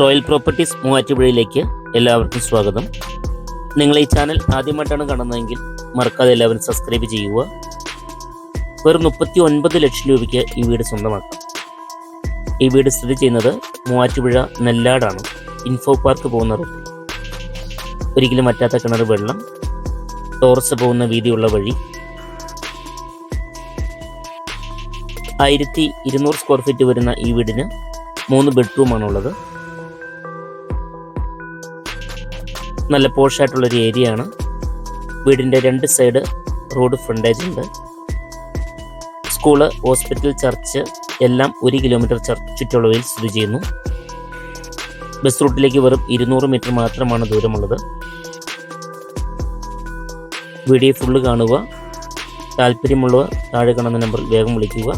Royal properties മൂവാറ്റുപുഴയിലേക്ക് എല്ലാവർക്കും സ്വാഗതം. നിങ്ങൾ ഈ ചാനൽ ആദ്യമായിട്ടാണ് കാണുന്നതെങ്കിൽ മറക്കാതെ എല്ലാവരും സബ്സ്ക്രൈബ് ചെയ്യുക. വെറും മുപ്പത്തി ഒൻപത് ലക്ഷം രൂപയ്ക്ക് ഈ വീട് സ്വന്തമാക്കാം. ഈ വീട് സ്ഥിതി ചെയ്യുന്നത് മൂവാറ്റുപുഴ നെല്ലാടാണ്. ഇൻഫോ പാർക്ക് പോകുന്ന റോഡ് ഒരിക്കലും മറ്റാത്ത കിണർ വെള്ളം. ടോറസ് പോകുന്ന വീതിയുള്ള വഴി. ആയിരത്തി ഇരുന്നൂറ് സ്ക്വയർ ഫീറ്റ് വരുന്ന ഈ വീടിന് മൂന്ന് ബെഡ്റൂമാണുള്ളത് നല്ല പോഷായിട്ടുള്ളൊരു ഏരിയ ആണ്. വീടിന്റെ രണ്ട് സൈഡ് റോഡ് ഫ്രണ്ടേജ് ഉണ്ട്. സ്കൂൾ ഹോസ്പിറ്റൽ ചർച്ച് എല്ലാം ഒരു കിലോമീറ്റർ ചുറ്റളവിൽ സ്ഥിതി ചെയ്യുന്നു. ബസ് റൂട്ടിലേക്ക് വെറും ഇരുന്നൂറ് മീറ്റർ മാത്രമാണ് ദൂരമുള്ളത്. വീഡിയോ ഫുള്ള് കാണുക താല്പര്യമുള്ളവർ താഴെ കാണുന്ന നമ്പറിൽ വേഗം വിളിക്കുക.